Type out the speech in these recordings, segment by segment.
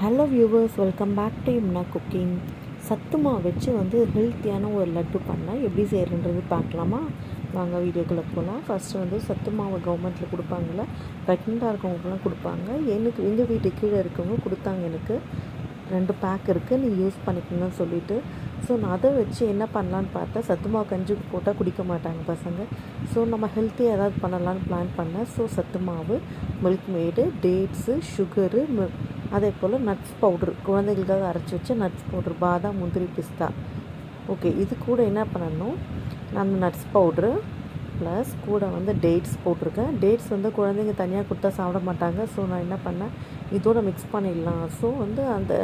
Hello viewers welcome back to Imnah cooking சத்துமா வச்சு வந்து ஹெல்த்தியான ஒரு லட்டு பண்ணால் எப்படி செய்கிறன்றது பார்க்கலாமா? வாங்க வீடியோக்குள்ளே போகலாம் ஃபஸ்ட்டு வந்து சத்து மாவு கவர்மெண்ட்டில் கொடுப்பாங்கள்ல ப்ரெக்னெண்ட்டாக இருக்கவங்களுக்குலாம் கொடுப்பாங்க. எனக்கு எங்கள் வீட்டு கீழே இருக்கவங்க கொடுத்தாங்க எனக்கு. ரெண்டு பேக் இருக்குது நீ யூஸ் பண்ணிக்கணும்னு சொல்லிட்டு. ஸோ நான் அதை வச்சு என்ன பண்ணலான்னு பார்த்தா சத்துமாவு கஞ்சி போட்டால் குடிக்க மாட்டாங்க பசங்க. ஸோ நம்ம ஹெல்த்தியாக ஏதாவது பண்ணலான்னு பிளான் பண்ணேன். ஸோ சத்துமாவு மில்க் மேடு டேட்ஸு சுகரு அதே போல் நட்ஸ் பவுட்ரு குழந்தைகளுக்காக அரைச்சி வச்ச நட்ஸ் பவுட்ரு பாதாம் முந்திரி பிஸ்தா. ஓகே இது கூட என்ன பண்ணணும்? நான் நட்ஸ் பவுட்ரு ப்ளஸ் கூட வந்து டேட்ஸ் போட்டிருக்கேன். டேட்ஸ் வந்து குழந்தைங்க தனியாக கொடுத்தா சாப்பிட மாட்டாங்க. ஸோ நான் என்ன பண்ணேன்? இதோட மிக்ஸ் பண்ணிடலாம். ஸோ வந்து அந்த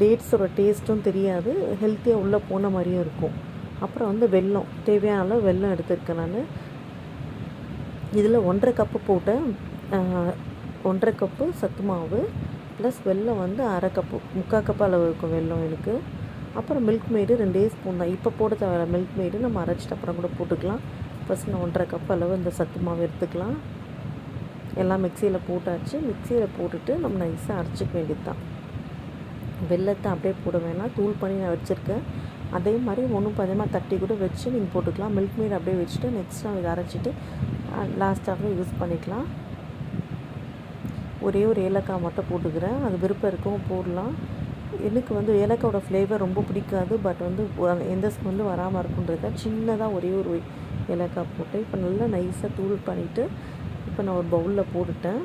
டேட்ஸோட டேஸ்ட்டும் தெரியாது. ஹெல்த்தியாக உள்ளே போன மாதிரியும் இருக்கும். அப்புறம் வந்து வெல்லம். தேவையான அளவு வெல்லம் எடுத்துருக்கேன் நான். இதில் ஒன்றரை கப்பு போட்டேன். ஒன்றரை கப்பு சத்து மாவு. ப்ளஸ் வெல்லம் வந்து அரை கப்பு முக்கால் கப்பு அளவு இருக்கும் வெல்லம் எனக்கு. அப்புறம் மில்க் மெய்டு ரெண்டே ஸ்பூன் தான். இப்போ போட தேவையில்ல. மில்க் மெய்டு நம்ம அரைச்சிட்டு அப்புறம் கூட போட்டுக்கலாம். ஃபஸ்ட் நான் ஒன்றரை கப் அளவு இந்த சத்து மாவு எடுத்துக்கலாம். எல்லாம் மிக்சியில் போட்டாச்சு. மிக்சியில் போட்டுட்டு நம்ம நைஸாக அரைச்சிக்க வேண்டியது தான் வெள்ளத்தை அப்படியே போட வேணாம். தூள் பண்ணி நான் வச்சுருக்கேன். அதே மாதிரி ஒன்றும் பதிகமாக தட்டி கூட வச்சு நீங்கள் போட்டுக்கலாம். மில்க் மெய்டு அப்படியே வச்சுட்டு நெக்ஸ்ட் நான் இதை அரைச்சிட்டு லாஸ்ட்டாகவே யூஸ் பண்ணிக்கலாம். ஒரே ஒரு ஏலக்காய் மட்டும் போட்டுக்கிறேன். அது விருப்பம் இருக்கும் போடலாம். எனக்கு வந்து ஏலக்காயோட ஃப்ளேவர் ரொம்ப பிடிக்காது. பட் வந்து எந்த ஸ்மெல்லு வராமல் இருக்குன்றத சின்னதாக ஒரே ஒரு ஏலக்காய் போட்டு இப்போ நல்லா நைஸாக தூள் பண்ணிவிட்டு இப்போ நான் ஒரு பவுலில் போட்டுட்டேன்.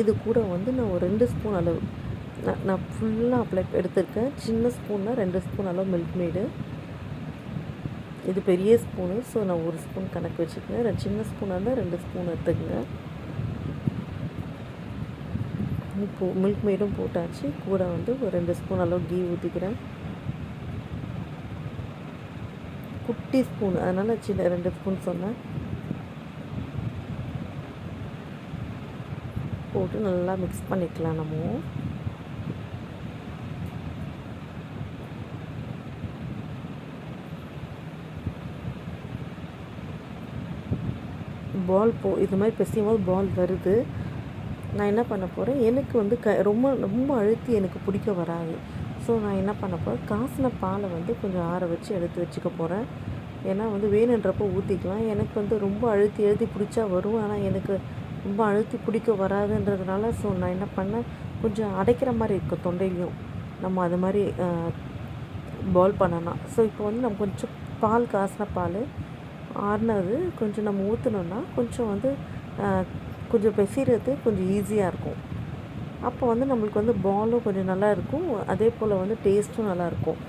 இது கூட வந்து நான் ஒரு ரெண்டு ஸ்பூன் அளவு நான் நான் ஃபுல்லாக அப்ளை எடுத்திருக்கேன். சின்ன ஸ்பூன்னா ரெண்டு ஸ்பூன் அளவு மில்க் மேடு இது பெரிய ஸ்பூனு ஸோ நான் ஒரு ஸ்பூன் கணக்கு வச்சுக்கேன் சின்ன ஸ்பூனாக இருந்தால் ரெண்டு ஸ்பூன் எடுத்துக்கங்க. போ மில்க் மேடும் போட்டாச்சு. கூட வந்து ஒரு ரெண்டு ஸ்பூன் அளவு கீ ஊற்றிக்கிறேன் குட்டி ஸ்பூன் அதனால் சின்ன ரெண்டு ஸ்பூன் சொன்னேன். போட்டு நல்லா மிக்ஸ் பண்ணிக்கலாம் நம்ம. பால் போ இது மாதிரி பெசியும் போது பால் வருது. நான் என்ன பண்ண போகிறேன் எனக்கு வந்து க ரொம்ப ரொம்ப அழுத்தி எனக்கு பிடிக்க வராது. ஸோ நான் என்ன பண்ண போகிறேன் காசின பாலை வந்து கொஞ்சம் ஆற வச்சு எடுத்து வச்சுக்க போகிறேன் ஏன்னா வந்து வேணுன்றப்போ ஊற்றிக்கலாம் எனக்கு வந்து ரொம்ப அழுத்தி எழுதி பிடிச்சா வரும். ஆனால் எனக்கு ரொம்ப அழுத்தி பிடிக்க வராதுன்றதுனால ஸோ நான் என்ன பண்ணேன்? கொஞ்சம் அடைக்கிற மாதிரி இருக்கும் தொண்டையிலையும். நம்ம அது மாதிரி பால் பண்ணலாம் ஸோ இப்போ வந்து நம்ம கொஞ்சம் பால் காசின பால் ஆறுனது கொஞ்சம் நம்ம ஊற்றினோன்னா கொஞ்சம் வந்து கொஞ்சம் பெசிறது கொஞ்சம் ஈஸியாக இருக்கும். அப்போ வந்து நம்மளுக்கு வந்து பாலும் கொஞ்சம் நல்லா இருக்கும். அதே போல் வந்து டேஸ்ட்டும் நல்லாயிருக்கும்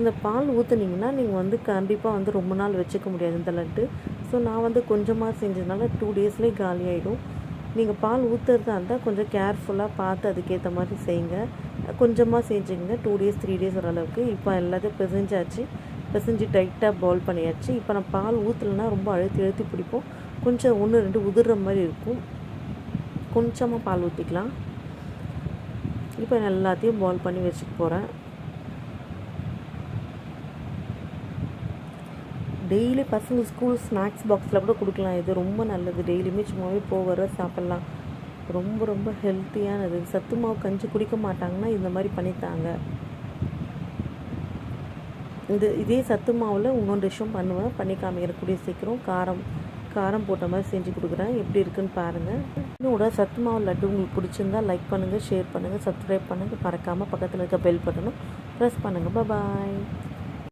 இந்த பால் ஊற்றுனீங்கன்னா நீங்கள் வந்து கண்டிப்பாக வந்து ரொம்ப நாள் வச்சுக்க முடியாது இந்த லட்டு. ஸோ நான் வந்து கொஞ்சமாக செஞ்சதுனால டூ டேஸ்லேயே காலி ஆகிடும் நீங்கள் பால் ஊற்றுறதா இருந்தால் கொஞ்சம் கேர்ஃபுல்லாக பார்த்து அதுக்கேற்ற மாதிரி செய்யுங்க. கொஞ்சமாக செஞ்சுங்க டூ டேஸ் த்ரீ டேஸ் ஓரளவுக்கு இப்போ எல்லாத்தையும் பிசைஞ்சாச்சு. பிசைஞ்சு டைட்டாக பால் பண்ணியாச்சு. இப்போ நான் பால் ஊற்றலைன்னா ரொம்ப அழுத்தி அழுத்தி பிடிப்போம். கொஞ்சம் ஒன்று ரெண்டு உதிர்ற மாதிரி இருக்கும். கொஞ்சமாக பால் ஊற்றிக்கலாம் இப்போ எல்லாத்தையும் பால் பண்ணி வச்சுக்க போகிறேன் டெய்லி பசங்க ஸ்கூல் ஸ்நாக்ஸ் பாக்ஸில் கூட கொடுக்கலாம். இது ரொம்ப நல்லது. டெய்லியுமே சும்மாவே போகிற சாப்பிட்லாம். ரொம்ப ரொம்ப ஹெல்த்தியானது சத்து மாவு கஞ்சி குடிக்க மாட்டாங்கன்னா இந்த மாதிரி பண்ணித்தாங்க. இந்த இதே சத்து மாவில் இன்னொன்று டிஷ்ஷும் பண்ணுவேன். பண்ணி காமிக்கிறக்கூடிய சீக்கிரம். காரம். காரம் போட்ட மாதிரி செஞ்சு கொடுக்குறேன். எப்படி இருக்குன்னு பாருங்கள் இன்னோட சத்து மாவு லட்டு உங்களுக்கு பிடிச்சிருந்தா லைக் பண்ணுங்கள் ஷேர் பண்ணுங்கள் சப்ஸ்கிரைப் பண்ணுங்கள் மறக்காமல் பக்கத்தில் இருக்க பெல் பட்டனும் ப்ரெஸ் பண்ணுங்கள் பாய்